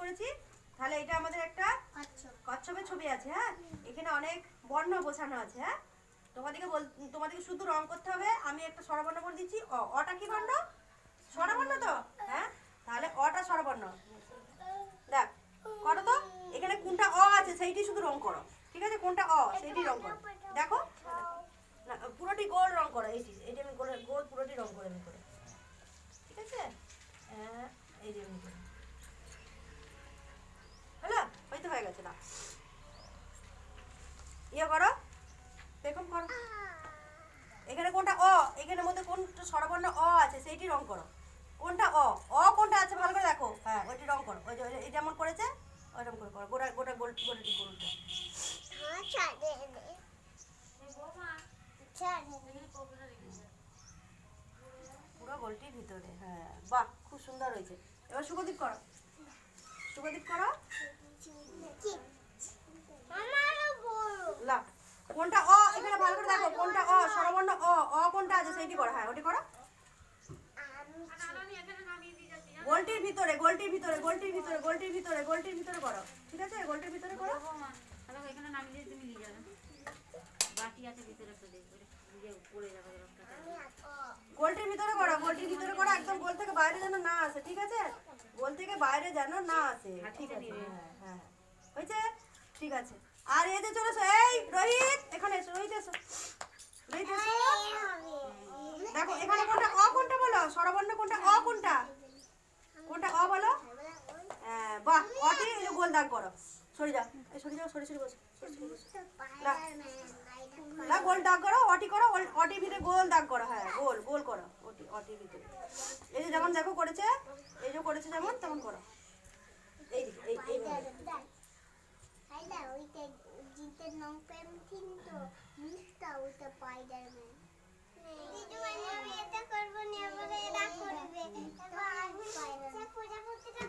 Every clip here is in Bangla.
করেছি। তাহলে এটা আমাদের একটা কচ্ছপের ছবি আছে হ্যাঁ? এখানে অনেক বর্ণ আছে হ্যাঁ? বল শুধু করতে হবে। আমি একটা স্বরবর্ণ দিচ্ছি। অ, অটা কি বর্ণ? স্বরবর্ণ তো? হ্যাঁ? তাহলে স্বরবর্ণ। দেখ তো। এখানে কোনটা অ আছে শুধু করো। ঠিক আছে? কোনটা অ করো। দেখো। পুরোটি গোল রং করো এইটি এইটি আমি গোল গোল পুরোটি রং করে আমি করে। ঠিক আছে? হ্যাঁ এই যে এমনি করে। হলো? হয়তো হয়ে গেছে না। ইয়ে করো দেখুন করো। এখানে কোনটা অ এখানের মধ্যে কোনটা স্বরবর্ণ অ আছে সেইটি রং করো। কোনটা অ? অ কোনটা আছে ভালো করে দেখো। হ্যাঁ ওইটি রং করো। ওই যে ওই এই যেমন করেছে ওইরকম করে করো। গোটা গোটা গোল গোলটি গোলটা। পুরো ভিতরে হ্যাঁ। বাহ, খুব সুন্দর হয়েছে। এবার করো। করো। কোনটা করে দেখো, কোনটা অ? অ? অ কোনটা আছে? সেইটি হ্যাঁ ওটি করো। গোলটির ভিতরে গোলটির ভিতরে গোলটির ভিতরে গোলটির ভিতরে গোলটির ভিতরে করো। ঠিক আছে? গোলটির ভিতরে করো। এখানে নামিয়ে তুমি নিয়ে যাবে বাটি আছে ভিতরে একটা দেখবে নিজে পড়ে যাবে রক্তটা গোলটির ভিতরে করা গোলটির ভিতরে করা একদম গোল থেকে বাইরে যেন না আসে ঠিক আছে? গোল থেকে বাইরে যেন না আসে ঠিক আছে? হ্যাঁ হ্যাঁ। হয়েছে? ঠিক আছে। আর এই যে চলে এসো, এই রোহিত এখানে এসো রোহিত এসো। রোহিত এসো। দেখো এখানে কোনটা বলো স্বরবর্ণ কোনটা অ কোনটা কোনটা অ বলো হ্যাঁ বাহ অটি এই যে গোল দাগ করো সরে যাও এই সরে যাও সরে সরে বসো না। গোল দাগ করো অটি করো ওল- অটির ভিতরে গোল দাগ করো হ্যাঁ গোল গোল করো অটি অটির ভিতরে এই যে যেমন দেখো করেছে এই যে করেছে যেমন তেমন করো। এই এই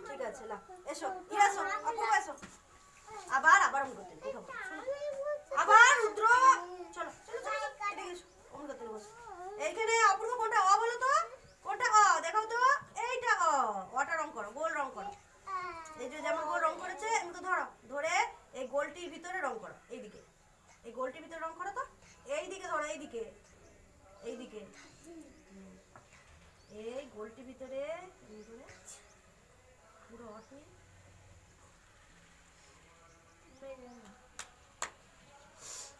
ঠিক আছে না এসো ইয়ে এসো অপূর্ব এসো আবার আবার অমন করতে নেই, দেখাবো শোনো। আবার রুদ্র চলো চলো চলো চলো, এদিকে এসো অমন করতে নেই, বসো এইখানে অপূর্ব কোনটা অ বলো তো কোনটা অ দেখাও তো এইটা অ অটা রং করো গোল রং করো এই যে যেমন গোল রং করেছে এমনি তো ধরো ধরে এই গোলটির ভিতরে রং করো এইদিকে এই গোলটির ভিতরে রং করো তো। এইদিকে ধরো, এইদিকে। এই দিকে এই গোলটির ভিতরে পুরো অটি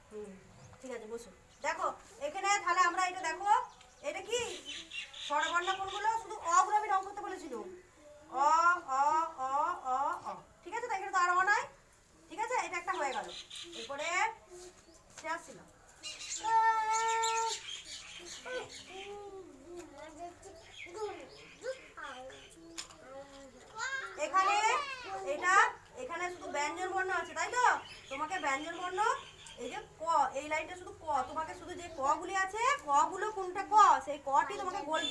হুম, ঠিক আছে বসো দেখো এখানে তাহলে আমরা এটা দেখো এটা কি স্বরবর্ণ কোনগুলো শুধু অগুলো আমি রং করতে বলেছিল অ অ অ অ অ ঠিক আছে তো এখানে তো আর অ নাই ঠিক আছে এটা একটা হয়ে গেল এরপরে সে আসছিল এখানে, এটা, এখানে শুধু ব্যঞ্জন বর্ণ আছে, তাই তো? তোমাকে ব্যঞ্জন বর্ণ, এই যে ক, এই লাইনটা শুধু ক, তোমাকে শুধু যে ক গুলি আছে ক গুলো কোনটা ক? সেই কটি তোমাকে গোল,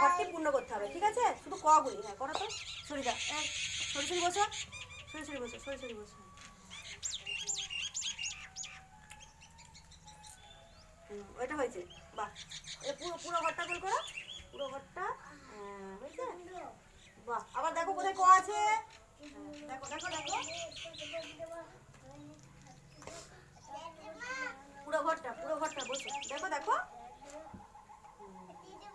ঘরটি পূর্ণ করতে হবে, ঠিক আছে? শুধু ক গুলি হ্যাঁ করো তো, সরি যা সরি সরি বসো, সরি সরি বসো, সরি সরি বসো। ওইটা হয়েছে। এটা পুরো পুরো ঘরটা পুরো ঘরটা হ্যাঁ, আবার দেখো কোথায় ক আছে? দেখো দেখো দেখো। পুরো ঘরটা পুরো ঘরটা বসো। দেখো দেখো।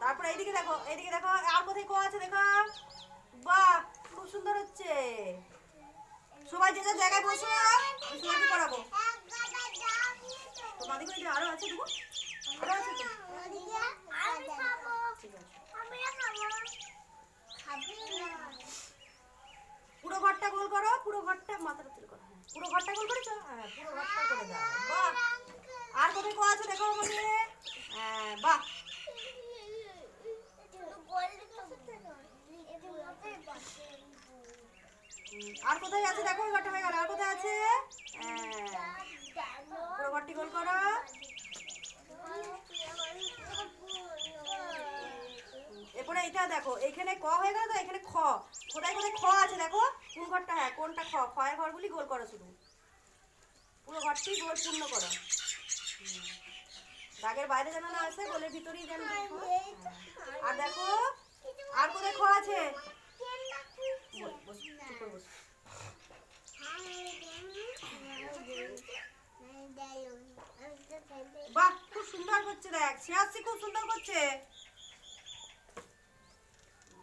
তারপরে এইদিকে দেখো এইদিকে দেখো। আর কোথায় ক আছে দেখো? বাহ খুব সুন্দর হচ্ছে। সবাই যে জায়গায় বসে সবাইকে পড়াবো। তোমাদের আরও আছে দেবো আরও আছে তো ঠিক আছে পুরো ঘরটা গোল করো পুরো ঘরটা মাথাটা তুলে করো হ্যাঁ, পুরো ঘরটা গোল করেছ হ্যাঁ পুরো ঘরটা করে দাও বাহ আছে দেখো আমাকে হ্যাঁ বাহ। আর কোথায় আছে? দেখো ওই ঘরটা হয়ে গেল। আর কোথায় আছে? হ্যাঁ। পুরো ঘরটি গোল করো। এরপরে এটা দেখো এখানে ক হয়ে গেল তো? এখানে খ। কোথায় কোথায় খ আছে দেখো? কোন ঘরটা? হ্যাঁ কোনটা খ? খয়ের ঘরগুলি গোল করো শুধু। পুরো ঘরটি গোল পূর্ণ করো। দাগের বাইরে যেন না আসে গোলের ভিতরেই যেন। আর দেখো, আর কোথায় খোয়া আছে। বাহ, খুব সুন্দর করছে দেখ শিয়াসি খুব সুন্দর করছে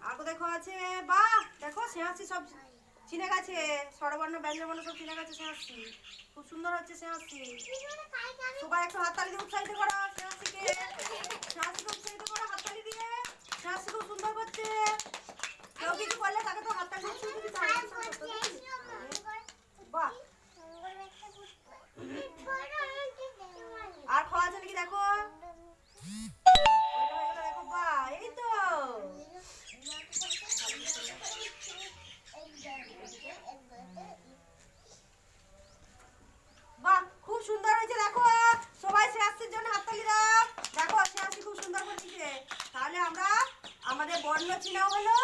আর কোথায় খোয়া আছে বাহ, দেখো শিয়াসি সব চিনে গেছে স্বরবর্ণ ব্যঞ্জনবর্ণ সব চিনে গেছে শিয়াসি খুব সুন্দর হচ্ছে শিয়াসি সবাই একটু হাততালি দিয়ে উৎসাহিত করো শিয়াসিকে শিয়াসিকে উৎসাহিত করো হাততালি দিয়ে। শিয়াসি খুব সুন্দর করছে। কেউ কিছু করলে চিনাও হলো